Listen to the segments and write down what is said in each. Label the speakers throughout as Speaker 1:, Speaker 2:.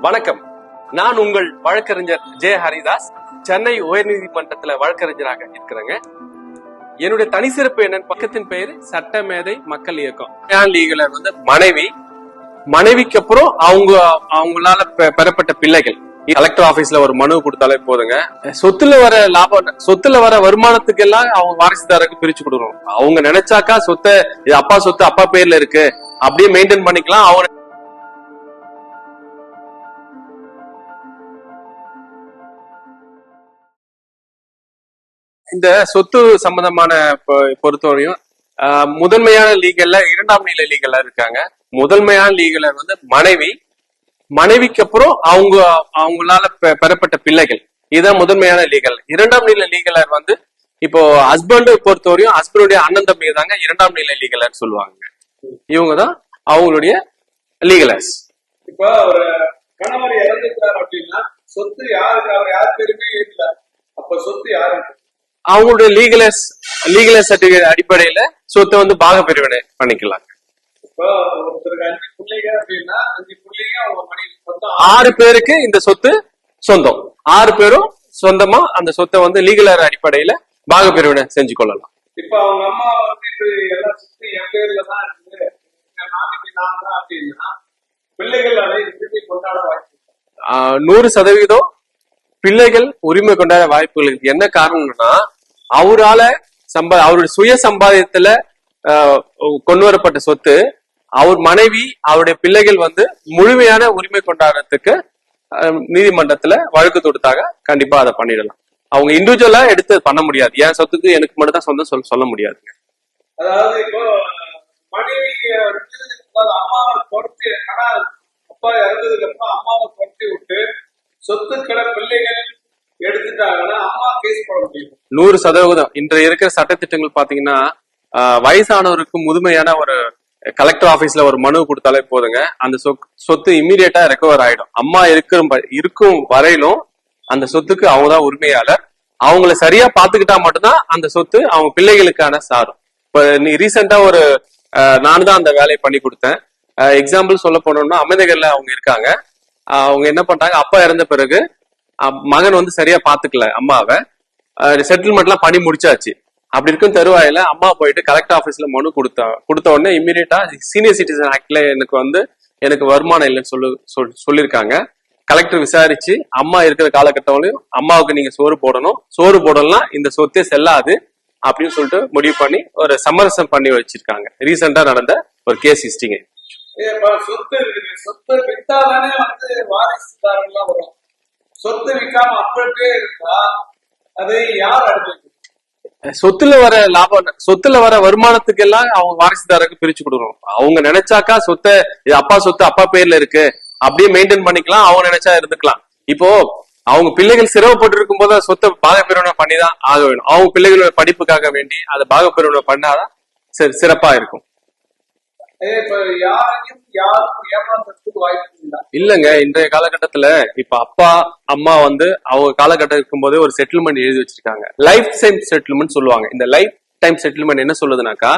Speaker 1: வணக்கம். நான் உங்கள் வழக்கறிஞர் ஜெய ஹரிதாஸ். சென்னை உயர்நீதிமன்றத்துல வழக்கறிஞராக இருக்கிறேங்க. என்னுடைய தனி சிறப்பு என்னன்னு பக்கத்தின் பெயர் சட்டமேதை மக்கள் இயக்கம். லீகலர் வந்து மனைவி. மனைவிக்கு அப்புறம் அவங்க அவங்களால பெறப்பட்ட பிள்ளைகள். கலெக்டர் ஆபீஸ்ல ஒரு மனு கொடுத்தாலே போதுங்க. சொத்துல வர லாபம் சொத்துல வர வருமானத்துக்கு எல்லாம் அவங்க வாரிசுதாரருக்கு பிரிச்சு கொடுக்கணும். அவங்க நினைச்சாக்கா சொத்தை இது அப்பா சொத்து அப்பா பேர்ல இருக்கு. அப்படியே மெயின்டைன் பண்ணிக்கலாம். அவங்க இந்த சொத்து சம்பந்தமான பொறுத்தவரையும் முதன்மையான லீகல்ல இரண்டாம் நிலை லீகல்ல இருக்காங்க. முதன்மையான லீகலர் வந்து மனைவி. மனைவிக்கு அப்புறம் அவங்க அவங்களால பெ- பெறப்பட்ட பிள்ளைகள். இதுதான் முதன்மையான லீகல். இரண்டாம் நிலை லீகலர் வந்து இப்போ ஹஸ்பண்ட் பொறுத்தவரையும் ஹஸ்பண்டுடைய அண்ணன் தம்பி தாங்க இரண்டாம் நிலை லீகலர் சொல்லுவாங்க. இவங்க தான் அவங்களுடைய லீகலர்ஸ்.
Speaker 2: இப்ப ஒரு கணவர் இறந்துட்டார் அப்படின்னா சொத்து யாருக்கு அவர் யார் பேருமே இல்ல. அப்ப சொத்து யாருக்கு?
Speaker 1: அவங்களுடைய லீகலர்ஸ் லீகலர் சர்டிபிகேட் அடிப்படையில சொத்தை வந்து பாக பிரிவினை பண்ணிக்கலாம் ஆறு பேருக்கு இந்த சொத்து சொந்தம். ஆறு பேரும் சொந்தமா அந்த சொத்தை வந்து லீகலர் அடிப்படையில பாக பிரிவினை செஞ்சு கொள்ளலாம்.
Speaker 2: இப்ப அவங்க அம்மா வந்து இது எல்லா சொத்து என் பேர்ல தான் இருக்குது. என் நாளைக்கு நான் தான் அப்படின்னா பிள்ளைகள் அதை திருப்பி கொண்டாட வாய்ப்பு இருக்கு.
Speaker 1: ஆஹ் நூறு சதவீதம் பிள்ளைகள் உரிமை கொண்டாட வாய்ப்புகள் இருக்கு. என்ன காரணம்னா அவரால சம்பா அவருடைய சுய சம்பாதியத்துல ஆஹ் கொண்டு வரப்பட்ட சொத்து அவர் மனைவி அவருடைய பிள்ளைகள் வந்து முழுமையான உரிமை கொண்டாடுறதுக்கு நீதிமன்றத்துல வழக்கு தொடுத்தாக கண்டிப்பா அதை பண்ணிடலாம். அவங்க இண்டிவிஜுவலா எடுத்து பண்ண முடியாது. என் சொத்துக்கு எனக்கு மட்டும் தான் சொந்தம் சொல்ல சொல்ல முடியாது.
Speaker 2: அதாவது இப்போ மனைவி பொறுத்து ஆனா அப்பா இறந்ததுக்கு அப்புறம் அம்மாவை பொறுத்து விட்டு சொத்துக்களை பிள்ளைகள் எடுத்துட்டாங்கன்னா அம்மா கேஸ் போட முடியும்
Speaker 1: நூறு சதவீதம் இன்று இருக்கிற சட்டத்திட்டங்கள் பாத்தீங்கன்னா ஆஹ் வயசானவருக்கு முதுமையான ஒரு கலெக்டர் ஆபீஸ்ல ஒரு மனு கொடுத்தாலே போதுங்க. அந்த சொத்து இம்மீடியட்டா ரெக்கவர் ஆயிடும். அம்மா இருக்கிற இருக்கும் வரையிலும் அந்த சொத்துக்கு அவங்க தான் உரிமையாளர். அவங்கள சரியா பாத்துக்கிட்டா மட்டும்தான் அந்த சொத்து அவங்க பிள்ளைகளுக்கான சாரும். இப்ப நீ ரீசெண்டா ஒரு ஆஹ் நான் தான் அந்த வேலையை பண்ணி கொடுத்தேன். எக்ஸாம்பிள் சொல்ல போனோம்னா அமைதிகள்ல அவங்க இருக்காங்க. அவங்க என்ன பண்றாங்க அப்பா இறந்த பிறகு மகன் வந்து சரியா பாத்துக்கல அம்மாவை. செட்டில்மெண்ட்லாம் பண்ணி முடிச்சாச்சு. அப்படி இருக்கும் தருவாயில அம்மா போயிட்டு கலெக்டர் ஆஃபீஸ்ல மனு கொடுத்தா கொடுத்த உடனே இம்மீடியட்டா சீனியர் சிட்டிசன் ஆக்ட்ல எனக்கு வந்து எனக்கு வருமானம் இல்லைன்னு சொல்லு சொல்- சொல்லியிருக்காங்க. கலெக்டர் விசாரிச்சு அம்மா இருக்கிற காலகட்டத்திலையும் அம்மாவுக்கு நீங்க சோறு போடணும். சோறு போடலாம் இந்த சொத்தே செல்லாது அப்படின்னு சொல்லிட்டு முடிவு பண்ணி ஒரு சமரசம் பண்ணி வச்சிருக்காங்க. ரீசெண்டா நடந்த ஒரு கேஸ் ஹிஸ்டிங்க
Speaker 2: சொத்து வித்தாதானே வந்து வரும். சொத்து விற்காம அப்படியே இருந்தா அதை யார்
Speaker 1: சொத்துல வர லாபம் சொத்துல வர வருமானத்துக்கு எல்லாம் அவங்க வாரிசுதாரருக்கு பிரிச்சு கொடுக்கணும். அவங்க நினைச்சாக்கா சொத்தை இது அப்பா சொத்து அப்பா பேர்ல இருக்கு. அப்படியே மெயின்டைன் பண்ணிக்கலாம் அவங்க நினைச்சா இருந்துக்கலாம். இப்போ அவங்க பிள்ளைகள் சிரமப்பட்டு இருக்கும் போது சொத்தை பாகப்பிரிவினை பண்ணிதான் ஆக வேணும் அவங்க பிள்ளைகளோட படிப்புக்காக வேண்டி அதை பாகப்பிரிவினை பண்ணாதான் சிறப்பா இருக்கும்
Speaker 2: ஏ, இப்ப யாரையும் யாருக்கும் ஏமாத்துறதுக்கு வாய்ப்பு இல்லை
Speaker 1: இல்லங்க இன்றைய காலகட்டத்துல இப்ப அப்பா அம்மா வந்து அவங்க காலகட்டம் இருக்கும்போதே ஒரு செட்டில்மெண்ட் எழுதி வச்சிருக்காங்க. லைஃப் டைம் செட்டில்மெண்ட் சொல்லுவாங்க. இந்த லைஃப் டைம் செட்டில்மெண்ட் என்ன சொல்லுதுனாக்கா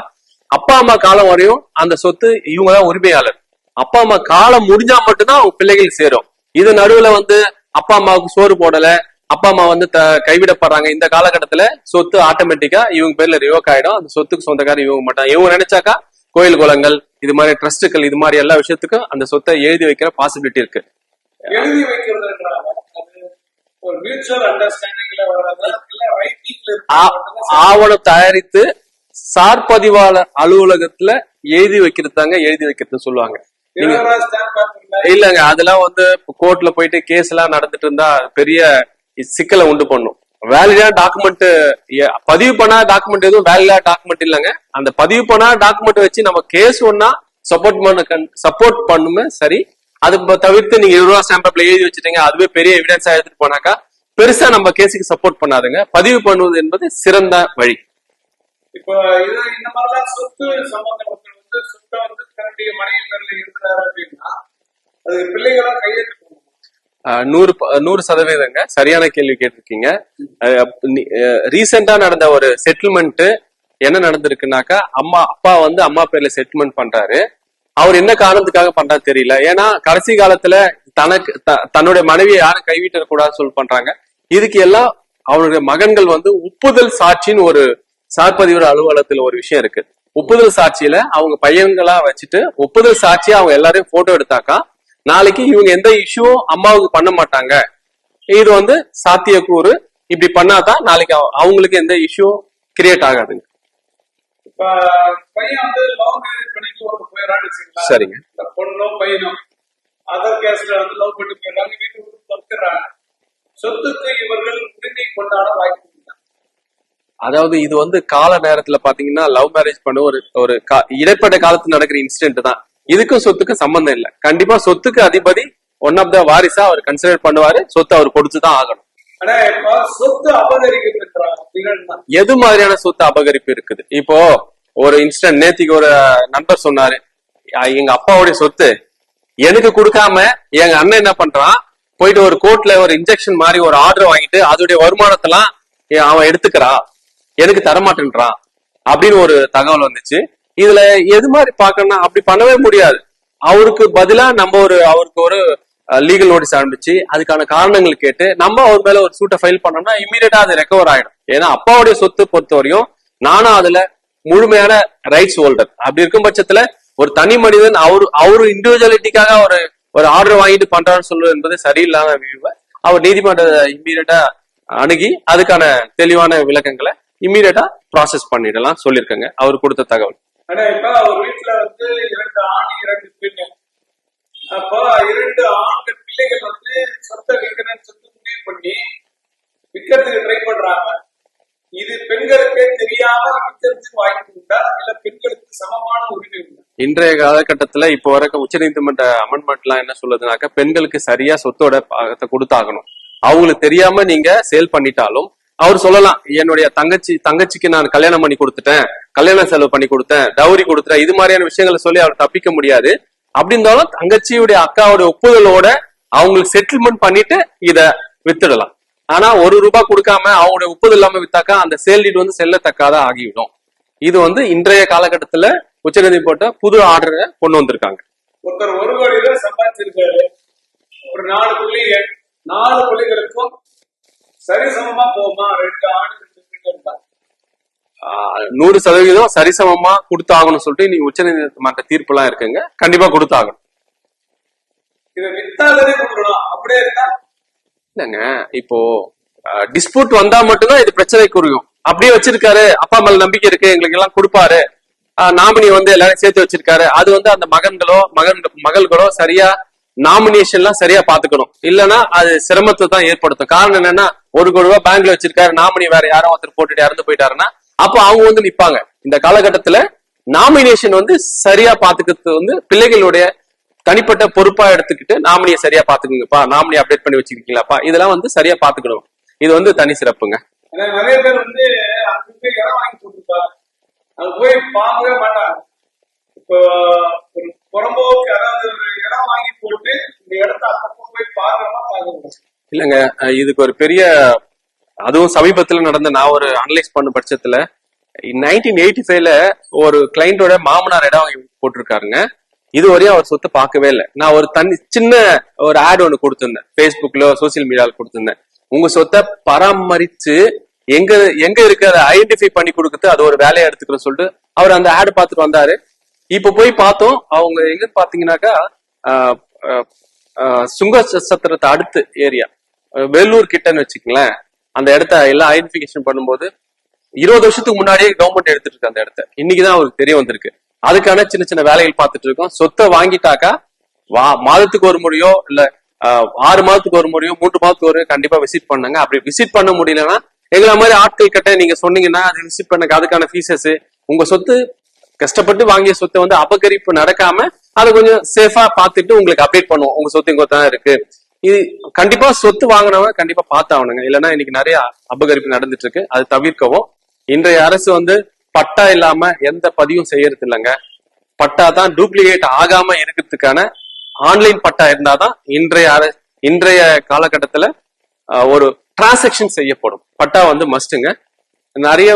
Speaker 1: அப்பா அம்மா காலம் வரையும் அந்த சொத்து இவங்க தான் உரிமையாளர். அப்பா அம்மா காலம் முடிஞ்சா மட்டும்தான் அவங்க பிள்ளைகள் சேரும். இது நடுவுல வந்து அப்பா அம்மாவுக்கு சோறு போடல அப்பா அம்மா வந்து த- கைவிடப்படுறாங்க. இந்த காலகட்டத்துல சொத்து ஆட்டோமேட்டிக்கா இவங்க பேர்ல ரிவோக் ஆயிடும். அந்த சொத்துக்கு சொந்தக்காரன் இவங்க மாட்டாங்க இவங்க நினைச்சாக்கா கோயில் குளங்கள் இது மாதிரி ட்ரஸ்ட்டுகள் இது மாதிரி எல்லா விஷயத்துக்கும் அந்த சொத்தை எழுதி வைக்கிற பாசிபிலிட்டி இருக்கு.
Speaker 2: எழுதி
Speaker 1: ஆவணம் தயாரித்து சார் பதிவாளர் அலுவலகத்துல எழுதி வைக்கிறது தாங்க எழுதி வைக்கிறது சொல்லுவாங்க. இல்லங்க அதெல்லாம் வந்து கோர்ட்ல போயிட்டு கேஸ் எல்லாம் நடந்துட்டு இருந்தா பெரிய சிக்கலை உண்டு பண்ணும். வேலிடான டாக்குமெண்ட் பதிவு பண்ணா டாக்குமெண்ட் எதுவும் வேலிடா டாக்குமெண்ட் இல்லைங்க. அந்த பதிவு பண்ணா டாக்குமெண்ட் வச்சு நம்ம கேஸ் ஒன்னா சப்போர்ட் பண்ண சப்போர்ட் பண்ணுமே சரி. அது தவிர்த்து நீங்க இருபது ரூபா ஸ்டாம்ப் எழுதி வச்சுட்டீங்க அதுவே பெரிய எவிடன்ஸா எடுத்துட்டு போனாக்கா பெருசா நம்ம கேஸுக்கு சப்போர்ட் பண்ணாதுங்க. பதிவு பண்ணுவது என்பது சிறந்த வழி.
Speaker 2: இப்ப இது இந்த மாதிரிலாம் சொத்து சம்பந்தப்பட்ட வந்து சொத்தை வந்து தன்னுடைய மனைவி பேர்ல இருக்கிறாரு அப்படின்னா பிள்ளைகளா கையெழுத்து
Speaker 1: நூறு ப- நூறு சதவீதங்க. சரியான கேள்வி கேட்டிருக்கீங்க. ரீசெண்டா நடந்த ஒரு செட்டில்மெண்ட் என்ன நடந்திருக்குனாக்கா அம்மா அப்பா வந்து அம்மா பேர்ல செட்டில்மெண்ட் பண்றாரு. அவர் என்ன காரணத்துக்காக பண்றாரு தெரியல. ஏன்னா கடைசி காலத்துல தனக்கு த- தன்னுடைய மனைவியை யாரும் கைவிட்ட கூடாது சொல்லி பண்றாங்க. இதுக்கு எல்லாம் அவருடைய மகன்கள் வந்து ஒப்புதல் சாட்சின்னு ஒரு சார்பதிவர் அலுவலகத்துல ஒரு விஷயம் இருக்கு. ஒப்புதல் சாட்சியில அவங்க பையன்களா வச்சுட்டு ஒப்புதல் சாட்சியா அவங்க எல்லாரையும் போட்டோ எடுத்தாக்கா நாளைக்கு இவங்க எந்த இஷ்யூவும் அம்மாவுக்கு பண்ண மாட்டாங்க. இது வந்து சாத்தியக்கூறு. இப்படி பண்ணாதான் நாளைக்கு அவ- அவங்களுக்கு எந்த இஷ்யூ கிரியேட் ஆகாதுங்க.
Speaker 2: வச்சுங்களேன்
Speaker 1: சரிங்க. அதாவது இது வந்து கால நேரத்துல பாத்தீங்கன்னா லவ் மேரேஜ் பண்ண ஒரு ஒரு இடைப்பட்ட காலத்துல நடக்கிற இன்சிடென்ட் தான். இதுக்கும் சொத்துக்கும் சம்பந்தம் இல்ல. கண்டிப்பா சொத்துக்கு அதிபதி ஒன் ஆஃப் த வாரிசா அவர் கன்சிடர் பண்ணுவாரு. சொத்து அவர் கொடுத்துதான் ஆகணும். எது மாதிரியான சொத்து அபகரிப்பு இருக்குது? இப்போ ஒரு இன்ஸ்டன்ட் நேத்திக்கு ஒரு நண்பர் சொன்னாரு. "அஹ் எங்க அப்பாவுடைய சொத்து எனக்கு கொடுக்காம எங்க அண்ணன் என்ன பண்றான்? போயிட்டு ஒரு கோர்ட்ல ஒரு இன்ஜெக்ஷன் மாதிரி ஒரு ஆர்டர் வாங்கிட்டு அதோடைய வருமானத்தெல்லாம் அவன் எடுத்துக்கிறான். எனக்கு தரமாட்டேன்றான். அப்படின்னு ஒரு தகவல் வந்துச்சு. இதுல எது மாதிரி பாக்கணும்னா அப்படி பண்ணவே முடியாது. அவருக்கு பதிலா நம்ம ஒரு அவருக்கு ஒரு லீகல் நோட்டீஸ் ஆரம்பிச்சு அதுக்கான காரணங்கள் கேட்டு நம்ம அவர் மேல ஒரு சூட்டை ஃபைல் பண்ணோம்னா இமீடியட்டா அது ரெக்கவர் ஆயிடும். ஏன்னா அப்பாவுடைய சொத்து பொறுத்த வரையும் நானும் அதுல முழுமையான ரைட்ஸ் ஹோல்டர் அப்படி இருக்கும் பட்சத்துல ஒரு தனி மனிதன் அவரு அவரு இண்டிவிஜுவலிட்டிக்காக ஒரு ஒரு ஆர்டர் வாங்கிட்டு பண்றான்னு சொல்றது என்பது சரியில்லாத வியூவை அவர் நீதிமன்ற இம்மீடியட்டா அணுகி அதுக்கான தெளிவான விளக்கங்களை இம்மீடியட்டா ப்ராசஸ் பண்ணிடலாம் சொல்லியிருக்கேங்க. அவர் கொடுத்த தகவல்.
Speaker 2: ஆனா இப்ப ஒரு வீட்டுல வந்து இரண்டு ஆண் இரண்டு பெண் அப்போ இரண்டு ஆண்டு பிள்ளைகள் வந்து சொத்தை விற்கிறேன்னு சொல்லி முடிவு பண்ணி விற்கிறதுக்கு ட்ரை பண்றாங்க. இது பெண்களுக்கே தெரியாம விற்கிறதுக்கு வாய்ப்பு உண்டா? இல்ல பெண்களுக்கு சமமான உரிமை உண்டா?
Speaker 1: இன்றைய காலகட்டத்துல இப்போ வரைக்கும் உச்ச நீதிமன்ற அமெண்ட்மெண்ட் எல்லாம் என்ன சொல்லுதுனாக்க பெண்களுக்கு சரியா சொத்தோட கொடுத்தாகணும். அவங்களுக்கு தெரியாம நீங்க சேல் பண்ணிட்டாலும் அவர் சொல்லலாம் என்னுடைய தங்கச்சி தங்கச்சிக்கு நான் கல்யாணம் பண்ணி கொடுத்துட்டேன் கல்யாண செலவு பண்ணி கொடுத்தேன் டவுரி கொடுத்துட்டேன் இது மாதிரியான விஷயங்களை சொல்லி அவர் தப்பிக்க முடியாது. அப்படி இருந்தாலும் தங்கச்சியுடைய அக்காவுடைய ஒப்புதலோட அவங்களுக்கு செட்டில்மெண்ட் பண்ணிட்டு இத வித்துடலாம். ஆனா ஒரு ரூபாய் கொடுக்காம அவங்களுடைய ஒப்புதல் இல்லாம வித்தாக்கா அந்த சேல் டீட் வந்து செல்லத்தக்காத ஆகிவிடும். இது வந்து இன்றைய காலகட்டத்துல உச்சநீதிமன்ற புது ஆர்டரை கொண்டு வந்திருக்காங்க.
Speaker 2: ஒருத்தர் ஒரு கோடியில சம்பாதிச்சிருக்காரு. ஒரு நாலு புள்ளி நாலு புள்ளிகளுக்கும் சரிசமமா போகுமா ரெண்டு ஆண் ரெண்டு பெண்கள் தான்
Speaker 1: ஆஹ் நூறு சதவீதம் சரிசமமா கொடுத்தாகணும்னு சொல்லிட்டு நீ உச்சநீதிமன்ற தீர்ப்புலாம் இருக்குங்க. கண்டிப்பா கொடுத்தாகணும்.
Speaker 2: இதை வித்தாததே கொடுக்கணும். அப்படியே இருந்தா
Speaker 1: இல்லைங்க. இப்போ டிஸ்பியூட் வந்தா மட்டும்தான் இது பிரச்சனை குறையும் அப்படியே வச்சிருக்காரு. அப்பா மேல நம்பிக்கை இருக்கு. எங்களுக்கு எல்லாம் கொடுப்பாரு. நாமினி வந்து எல்லாரும் சேர்த்து வச்சிருக்காரு. அது வந்து அந்த மகன்களோ மகன் மகள்களோ சரியா நாமினேஷன்லாம் சரியா பாத்துக்கணும் இல்லைன்னா அது சிரமத்தை தான் ஏற்படுத்தும். காரணம் என்னன்னா ஒரு கோடி ரூபாய் பேங்க்ல வச்சிருக்காரு நாமினி வேற யாரோ ஒருத்தர் போட்டுட்டு இறந்து போயிட்டாருன்னா அப்போ அவங்க வந்து நிப்பாங்க. இந்த காலகட்டத்துல நாமினேஷன் வந்து சரியா பாத்துக்கிறது வந்து பிள்ளைகளுடைய தனிப்பட்ட பொறுப்பா எடுத்துக்கிட்டு நாமினியை சரியா பாத்துக்குங்கப்பா நாமினி அப்டேட் பண்ணி வச்சிருக்கீங்களாப்பா. இதெல்லாம் வந்து சரியா பாத்துக்கணும் இது வந்து தனி சிறப்புங்க.
Speaker 2: நிறைய பேர் வந்து போய் பார்க்கவே மாட்டாங்க. இப்போ புறம்போக்கு அதாவது இடம் வாங்கி போட்டு இந்த இடத்த அப்பப்போ போய் பார்க்கறோமா பார்க்கணும்.
Speaker 1: இல்லைங்க இதுக்கு ஒரு பெரிய அதுவும் சமீபத்துல நடந்த நான் ஒரு அனலைஸ் பண்ண பட்சத்துல நைன்டீன் எயிட்டி ஃபைவ்ல ஒரு கிளைண்டோட மாமனார் இடம் வாங்கி போட்டிருக்காருங்க. இதுவரையும் அவர் சொத்தை பார்க்கவே இல்லை. நான் ஒரு தனி சின்ன ஒரு ஆட் ஒன்று கொடுத்துருந்தேன். ஃபேஸ்புக்ல சோசியல் மீடியாவில் கொடுத்துருந்தேன். உங்க சொத்தை பராமரிச்சு எங்க எங்க இருக்கு அதை ஐடென்டிஃபை பண்ணி கொடுக்குறது அது ஒரு வேலையை எடுத்துக்கிறோம் சொல்லிட்டு அவர் அந்த ஆடு பார்த்துட்டு வந்தாரு. இப்ப போய் பார்த்தோம் அவங்க எங்க பாத்தீங்கன்னாக்கா சுங்க சத்திரத்தை அடுத்து ஏரியா வேலூர் கிட்டன்னு வச்சுக்கங்களேன். அந்த இடத்த எல்லாம் ஐடென்டிபிகேஷன் பண்ணும்போது இருபது வருஷத்துக்கு முன்னாடியே கவர்மெண்ட் எடுத்துட்டு இருக்கு அந்த இடத்த. இன்னைக்குதான் அவருக்கு தெரிய வந்திருக்கு. அதுக்கான சின்ன சின்ன வேலைகள் பார்த்துட்டு இருக்கோம். சொத்தை வாங்கிட்டாக்கா வா மாதத்துக்கு ஒரு முறையோ இல்ல ஆறு மாதத்துக்கு ஒரு முறையோ மூன்று மாதத்துக்கு ஒரு கண்டிப்பா விசிட் பண்ணுங்க. அப்படி விசிட் பண்ண முடியலன்னா எங்களை மாதிரி ஆட்கள் கிட்ட நீங்க சொன்னீங்கன்னா அது விசிட் பண்ணுங்க அதுக்கான ஃபீஸஸ் உங்க சொத்து கஷ்டப்பட்டு வாங்கிய சொத்தை வந்து அபகரிப்பு நடக்காம அதை கொஞ்சம் சேஃபா பார்த்துட்டு உங்களுக்கு அப்டேட் பண்ணுவோம். உங்க சொத்து இங்க தான் இருக்கு. இது கண்டிப்பா சொத்து வாங்கினவங்க கண்டிப்பா பார்த்தாகணுங்க. இல்லைன்னா இன்னைக்கு நிறைய அபகரிப்பு நடந்துட்டு இருக்கு. அது தவிர்க்கவும். இன்றைய அரசு வந்து பட்டா இல்லாம எந்த பதிவும் செய்யறது இல்லைங்க. பட்டா தான் டூப்ளிகேட் ஆகாம இருக்கிறதுக்கான ஆன்லைன் பட்டா இருந்தாதான் இன்றைய இன்றைய காலகட்டத்துல ஒரு டிரான்சாக்ஷன் செய்யப்படும். பட்டா வந்து மஸ்ட்டுங்க நிறைய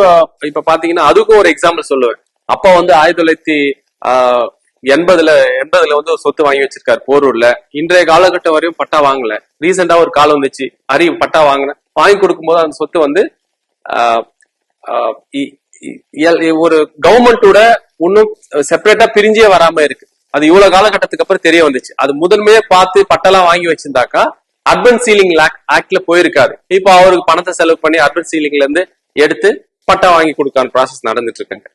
Speaker 1: இப்ப பாத்தீங்கன்னா அதுக்கும் ஒரு எக்ஸாம்பிள் சொல்லுவேன். அப்ப வந்து ஆயிரத்தி தொள்ளாயிரத்தி ஆஹ், எண்பதுல எண்பதுல வந்து ஒரு சொத்து வாங்கி வச்சிருக்காரு போரூர்ல. இன்றைய காலகட்டம் வரையும் பட்டா வாங்கல. ரீசெண்டா ஒரு காலம் வந்துச்சு. அறிவு பட்டா வாங்கினேன் வாங்கி கொடுக்கும்போது அந்த சொத்து வந்து ஆஹ், ஒரு கவர்மெண்டோட இன்னும் செப்பரேட்டா பிரிஞ்சே வராம இருக்கு. அது இவ்வளவு காலகட்டத்துக்கு அப்புறம் தெரிய வந்துச்சு. அது முதன்மையே பார்த்து பட்டெல்லாம் வாங்கி வச்சிருந்தாக்கா அர்பன் சீலிங் ஆக்ட்ல போயிருக்காரு. இப்போ அவருக்கு பணத்தை செலவு பண்ணி அர்பன் சீலிங்ல இருந்து எடுத்து பட்டா வாங்கி கொடுக்கான ப்ராசஸ் நடந்துட்டு இருக்காங்க.